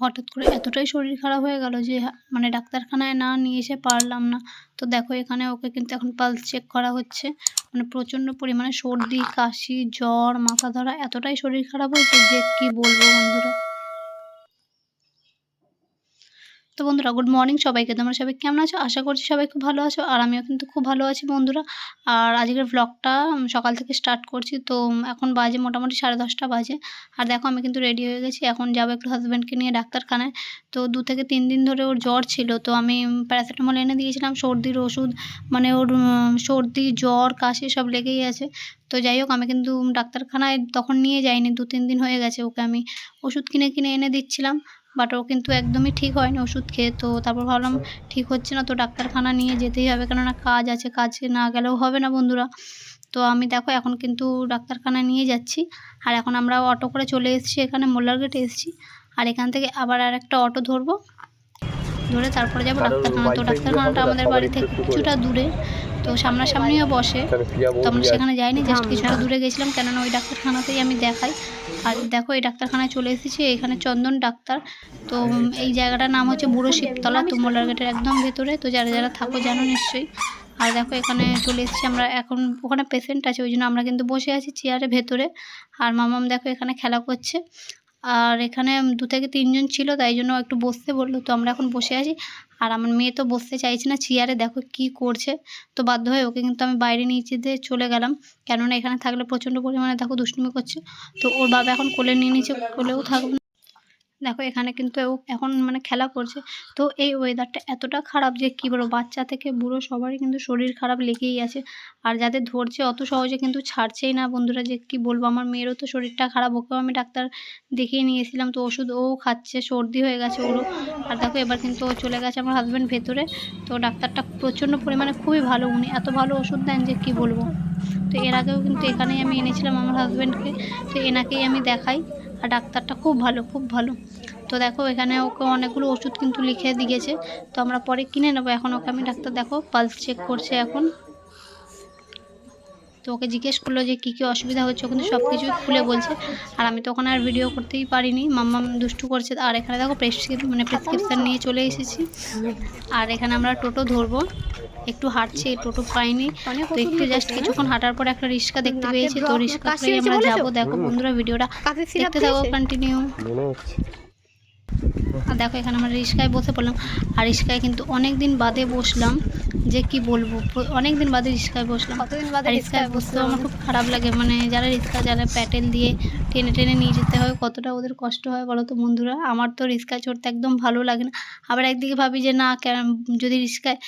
হঠাৎ করে এতটাই শরীর খারাপ হয়ে গেল যে মানে ডাক্তারখানায় না নিয়ে এসে পারলাম না। তো দেখো এখানে ওকে কিন্তু এখন পালস চেক করা হচ্ছে। মানে প্রচণ্ড পরিমাণে সর্দি, কাশি, জ্বর, মাথা ধরা এতটাই শরীর খারাপ হয়েছে যে কি বলব বন্ধুরা। তো বন্ধুরা গুড মর্নিং সবাইকে। তোমরা সবাই কেমন আছো? আশা করছি সবাই খুব ভালো আছো, আর আমিও কিন্তু খুব ভালো আছি বন্ধুরা। আর আজকের ব্লগটা সকাল থেকে স্টার্ট করছি, তো এখন বাজে মোটামুটি সাড়ে দশটা বাজে। আর দেখো আমি কিন্তু রেডি হয়ে গেছি, এখন যাব একটু হাজব্যান্ডকে নিয়ে ডাক্তারখানায়। তো দু থেকে তিন দিন ধরে ওর জ্বর ছিল, তো আমি প্যারাসিটামল এনে দিয়েছিলাম, সর্দির ওষুধ মানে ওর সর্দি, জ্বর, কাশি সব লেগেই আছে। তো যাই হোক, আমি কিন্তু ডাক্তারখানায় তখন নিয়ে যাইনি, দু তিন দিন হয়ে গেছে ওকে আমি ওষুধ কিনে কিনে এনে দিচ্ছিলাম। বাট ও কিন্তু একদমই ঠিক হয়নি ওষুধ খেয়ে। তো তারপর ভাবলাম ঠিক হচ্ছে না তো ডাক্তারখানা নিয়ে যেতেই হবে। কেননা কাজ আছে কাজে না গেলেও হবে না বন্ধুরা। তো আমি দেখো এখন কিন্তু ডাক্তারখানায় নিয়ে যাচ্ছি। আর এখন আমরা অটো করে চলে এসেছি এখানে মোল্লার গেটে এসেছি। আর এখান থেকে আবার আর একটা অটো ধরবো। ধরে তারপরে যাব ডাক্তারখানা। তো ডাক্তারখানাটা আমাদের বাড়ি থেকে কিছুটা দূরে। তো সামনাসামনিও বসে। তো আমরা সেখানে যাইনি জাস্ট কিছুটা দূরে গেছিলাম কেননা ওই ডাক্তারখানাতেই আমি দেখাই। আর দেখো এই ডাক্তারখানায় চলে এসেছি এখানে চন্দন ডাক্তার। তো এই জায়গাটার নাম হচ্ছে বুড়ো শিবতলা তো মোল্লার গেটের একদম ভেতরে। তো যারা যারা থাকো জানো নিশ্চয়ই। আর দেখো এখানে চলে এসেছি আমরা এখন ওখানে পেশেন্ট আছে ওই জন্য আমরা কিন্তু বসে আছি চেয়ারে ভেতরে। আর মামাম দেখো এখানে খেলা করছে। আর এখানে দু থেকে তিনজন ছিল, তাই জন্য একটু বসতে বলল। তো আমরা এখন বসে আছি। আর আমার মেয়ে তো বসতে চাইছে না, চেয়ারে দেখো কি করছে। তো বাধ্য হয়ে ওকে কিন্তু আমি বাইরে নিয়ে যেতে চলে গেলাম। কেননা এখানে থাকলে প্রচণ্ড পরিমাণে দেখো দুষ্টুমি করছে। তো ওর বাবা এখন কোলে নিয়ে নিচে কোলেও থাকবে। দেখো এখানে কিন্তু এখন মানে খেলা করছে। তো এই ওয়েদারটা এতটা খারাপ যে কী বলব, বাচ্চা থেকে বুড়ো সবারই কিন্তু শরীর খারাপ লেগেই আছে। আর যাদের ধরছে অত সহজে কিন্তু ছাড়ছেই না বন্ধুরা যে কি বলব, আমার মেয়েরও তো শরীরটা খারাপ, ওকেও আমি ডাক্তার দেখিয়ে নিয়েছিলাম তো ওষুধ ও খাচ্ছে, সর্দি হয়ে গেছে ওরও। আর দেখো এবার কিন্তু ও চলে গেছে আমার হাজব্যান্ড ভেতরে। তো ডাক্তারটা প্রচণ্ড পরিমাণে খুবই ভালো, উনি এত ভালো ওষুধ দেন যে কি বলব। তো এর আগেও কিন্তু এখানেই আমি এনেছিলাম আমার হাজব্যান্ডকে তো এনাকেই আমি দেখাই। আর ডাক্তারটা খুব ভালো খুব ভালো। তো দেখো, এখানে ওকে অনেকগুলো ওষুধ কিন্তু লিখে দিয়েছে। তো আমরা পরে কিনে নেব। এখন ওকে আমি ডাক্তার দেখো পালস চেক করছে এখন। তো ওকে জিজ্ঞেস করল যে কী কী অসুবিধা হচ্ছে ওখানে কিন্তু সব কিছুই খুলে বলছে। আর আমি তখন আর ভিডিও করতেই পারিনি। মাম্মাম দুষ্টু করছে। আর এখানে দেখো প্রেসক্রিপ মানে প্রেসক্রিপশান নিয়ে চলে এসেছি। আর এখানে আমরা টোটো ধরবো। একটু হাঁটছি টোটো পাইনি। তো একটু জাস্ট কিছুক্ষণ হাঁটার পর একটা রিক্সা দেখতে পেয়েছি। তো রিক্সা আমরা যাব। দেখো বন্ধুরা ভিডিওটা দেখতে থাকো কন্টিনিউ আর দেখো এখানে আমরা রিক্সায় বসে পড়লাম। আর রিক্সায় কিন্তু অনেক দিন বাদে বসলাম। যে কি বলব অনেক দিন বাদে রিক্সায় বসলাম। কতদিন বাদে রিক্সায় বসতেও আমার খুব খারাপ লাগে মানে যারা রিক্সা চালায় প্যাটেল দিয়ে টেনে টেনে নিয়ে যেতে হয় কতটা ওদের কষ্ট হয় বলো তো বন্ধুরা? আমার তো রিক্সায় চড়তে একদম ভালো লাগে না। আবার একদিকে ভাবি যে না যদি রিক্সায়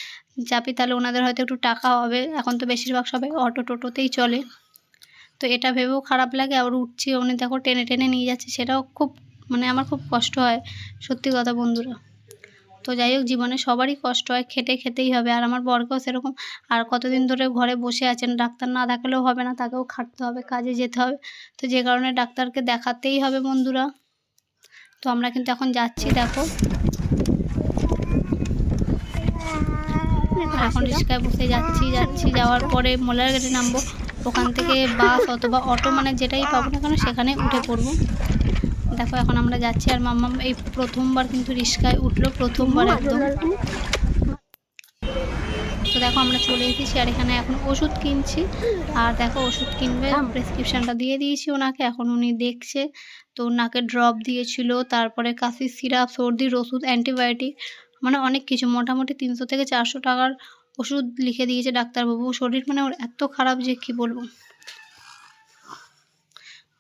চাপি তাহলে ওনাদের হয়তো একটু টাকা হবে। এখন তো বেশিরভাগ সবাই অটো টোটোতেই চলে। তো এটা ভেবেও খারাপ লাগে। আবার উঠছি উনি দেখো টেনে টেনে নিয়ে যাচ্ছে সেটাও খুব মানে আমার খুব কষ্ট হয়। সত্যি কথা বন্ধুরা। তো যাই হোক জীবনে সবারই কষ্ট হয় খেটে খেতেই হবে। আর আমার বরকেও সেরকম। আর কতদিন ধরে ঘরে বসে আছেন ডাক্তার না দেখালেও হবে না তাকেও খাটতে হবে কাজে যেতে হবে। তো যে কারণে ডাক্তারকে দেখাতেই হবে বন্ধুরা। তো আমরা কিন্তু এখন যাচ্ছি দেখো। এখন রিক্সায় বসে যাচ্ছি যাচ্ছি। যাওয়ার পরে মোলার গেটে নামবো। ওখান থেকে বাস অথবা অটো মানে যেটাই পাবো না কেন সেখানে উঠে পড়ব। দেখো এখন আমরা যাচ্ছি আর মাম্মাম এই প্রথমবার কিন্তু রিক্সায় উঠল প্রথমবার একদম। তো দেখো আমরা চলে এসেছি আর এখানে এখন ওষুধ কিনছি। আর দেখো ওষুধ কিনবে প্রেসক্রিপশনটা দিয়ে দিয়েছি ওনাকে এখন উনি দেখছে। তো ওনাকে ড্রপ দিয়েছিল তারপরে কাশি সিরাপ সর্দির ওষুধ অ্যান্টিবায়োটিক মানে অনেক কিছু। মোটামুটি তিনশো থেকে চারশো টাকার ওষুধ লিখে দিয়েছে ডাক্তারবাবু। শরীর মানে ওর এত খারাপ যে কি বলব?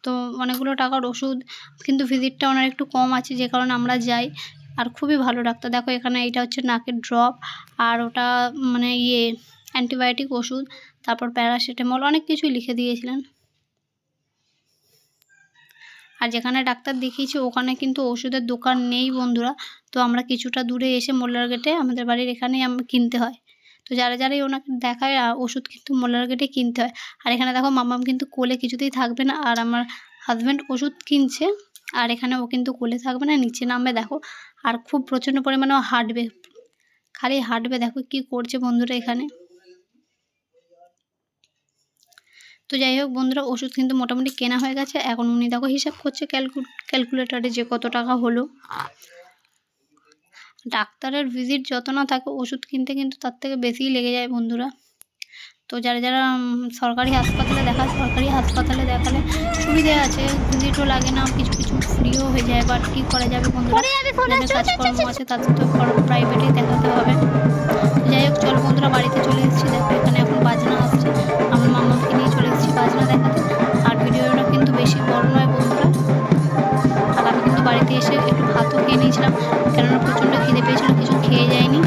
তো অনেকগুলো টাকার ওষুধ, কিন্তু ভিজিটটা ওনার একটু কম আছে, যে কারণে আমরা যাই। আর খুবই ভালো ডাক্তার। দেখো এখানে এটা হচ্ছে নাকের ড্রপ আর ওটা মানে ইয়ে অ্যান্টিবায়োটিক ওষুধ, তারপর প্যারাসিটামল অনেক কিছুই লিখে দিয়েছিলেন। আর যেখানে ডাক্তার দেখিয়েছি, ওখানে কিন্তু ওষুধের দোকান নেই বন্ধুরা। তো আমরা কিছুটা দূরে এসে মোল্লার গেটে আমাদের বাড়ির এখানেই কিনতে হয়। যারা যারাই ওনাকে দেখায় ওষুধ কিন্তু মোল্লার গেটে কিনতে হয়। আর এখানে দেখো মামাম কিন্তু কোলে কিছুতেই থাকবে না। আর আমার হাজব্যান্ড ওষুধ কিনছে, আর এখানে ও কিন্তু কোলে থাকবে না, নিচে নামবে, দেখো। আর খুব প্রচণ্ড পরিমাণে ও হাঁটবে। খালি হাঁটবে, দেখো কি করছে বন্ধুরা এখানে। তো যাই হোক বন্ধুরা, ওষুধ কিন্তু মোটামুটি কেনা হয়ে গেছে। এখন উনি দেখো হিসাব করছে ক্যালকু ক্যালকুলেটারে যে কত টাকা হলো। ডাক্তারের ভিজিট যত না থাকে ওষুধ কিনতে কিন্তু তার থেকে বেশিই লেগে যায় বন্ধুরা। তো যারা যারা সরকারি হাসপাতালে দেখা সরকারি হাসপাতালে দেখালে সুবিধে আছে ভিজিটও লাগে না কিছু কিছু ফ্রিও হয়ে যায় বাট কী করা যাবে বন্ধুরা? যাদের কাজকর্ম আছে তাদের তো প্রাইভেটেই দেখাতে হবে। যাই হোক চল বন্ধুরা বাড়িতে চলে এসেছি। দেখো এখানে এখন বাজনা আসছে। আমার মামাকে নিয়ে চলে এসেছি বাজনা দেখাতে। আর ভিডিওটা কিন্তু বেশি বড় নয় বন্ধুরা। আর আমি কিন্তু বাড়িতে এসে একটু খেয়ে নিয়েছিলাম। কেননা প্রচণ্ড খেতে পেয়েছিলাম কিছু খেয়ে যায়নি।